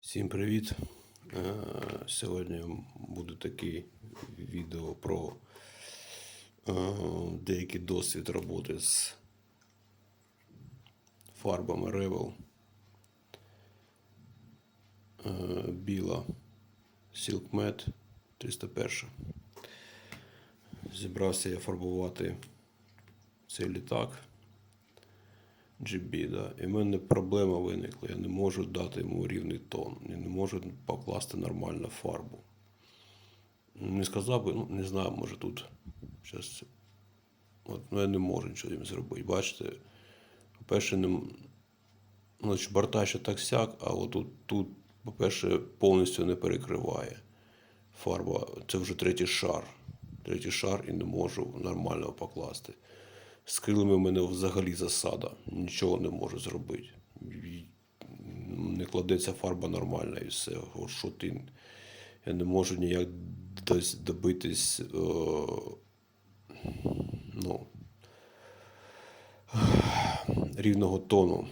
Всім привіт! Е, Сьогодні буде таке відео про е, деякий досвід роботи з фарбами Revel. Е, Біла Silk Matte 301. Зібрався я фарбувати цей літак. GB, да. І в мене проблема виникла. Я не можу дати йому рівний тон. Я не можу покласти нормально фарбу. Не сказав би, ну не знаю, може тут. Щас. От, ну я не можу нічого їм зробити. Бачите, по-перше, не... ну, борта ще так сяк, а от тут, тут, по-перше, повністю не перекриває фарба. Це вже третій шар. Третій шар і не можу нормально покласти. З крилами в мене взагалі засада. Нічого не можу зробити. Не кладеться фарба нормально і все. От що ти. Я не можу ніяк дось добитись. Е, ну, рівного тону.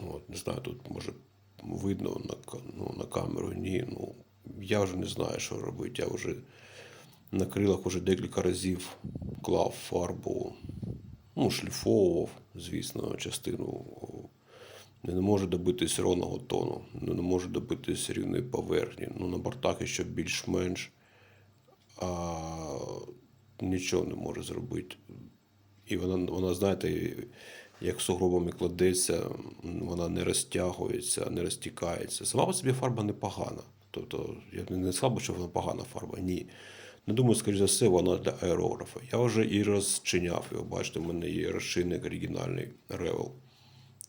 От, не знаю, тут може видно на, ну, на камеру. Ні. Ну, я вже не знаю, що робити. Я вже на крилах вже декілька разів клав фарбу, ну, шліфовував, звісно, частину. Не можу добитись ровного тону, не можу добитись рівної поверхні. Ну, на бортах ще більш-менш а нічого не може зробити. І вона, вона, знаєте, як сугробами кладеться, вона не розтягується, не розтікається. Сама по собі фарба непогана. Тобто, я не- сказав, що вона погана фарба. Ні. Не думаю, скоріш за все, вона для аерографа. Я вже і розчиняв його. Бачите, в мене є розчинник оригінальний Revel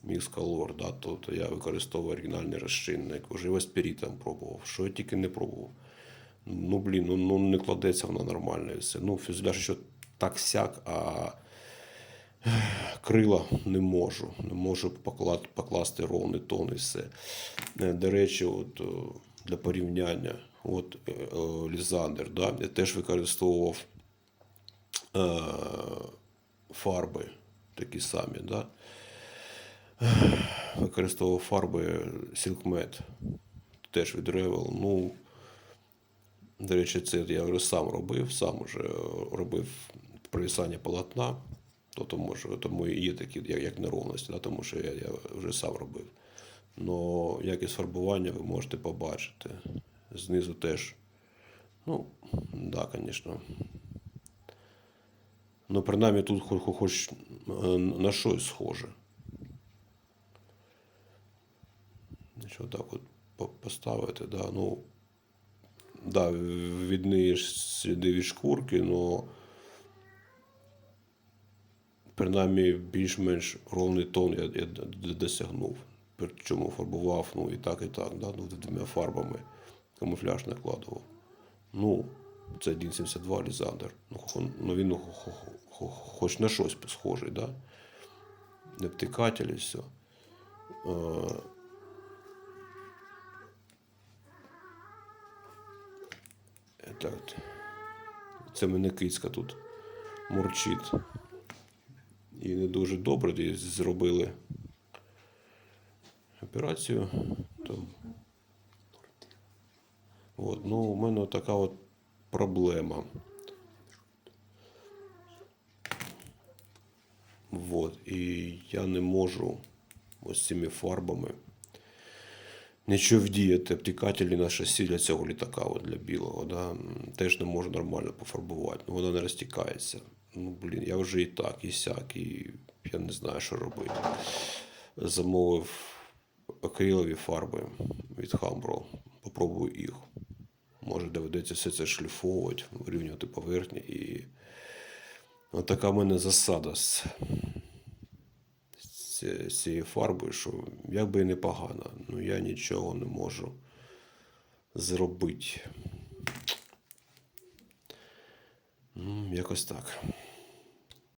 Mix Color. Да? Тобто я використовую оригінальний розчинник. Вже його спірітом пробував. Що я тільки не пробував. Ну, блін, ну, ну не кладеться вона нормально і все. Ну, фюзеляж що так сяк, а крила не можу. Не можу покласти ровний тон і все. Е, До речі, от, для порівняння, от е, Лізандер, да, теж використовував е, фарби такі самі. Да? Використовував фарби Silk Matte, теж від Revel. Ну, до речі, це я вже сам робив, сам вже робив провісання полотна, то тому, що, тому і є такі, як, як неровності, да, тому що я, я вже сам робив. Но якість фарбування ви можете побачити. Знизу теж. Ну, да, звісно. Ну, принаймні тут хоч, хоч е, на щось схоже. Якщо так от поставити, да, ну, да, відниєш сліди від шкурки, але принаймні більш-менш ровний тон я, я досягнув. Причому фарбував ну, і так, і так, да, ну, двома фарбами камуфляж накладував. Ну, це 1,72 Лізандер. Ну, ну він ну, хо- хо- хо- хоч на щось схожий, да? Не втикатель і все. Е, Так. Це мене кицька тут мурчить. І не дуже добре зробили операцію. От, ну, у мене така от проблема. Вот, і я не можу ось цими фарбами нічого вдіяти. Обтікателі на шасі для цього літака, от для білого, да, теж не можу нормально пофарбувати. Ну, Воно не розтікається. Ну, блін, я вже і так, і сяк, і я не знаю, що робити. Замовив акрилові фарби від Hambro. Попробую їх. Може доведеться все це шліфовувати, вирівнювати поверхні. І от така в мене засада з, з цією фарбою, що як би і непогано, ну я нічого не можу зробити. Ну, якось так.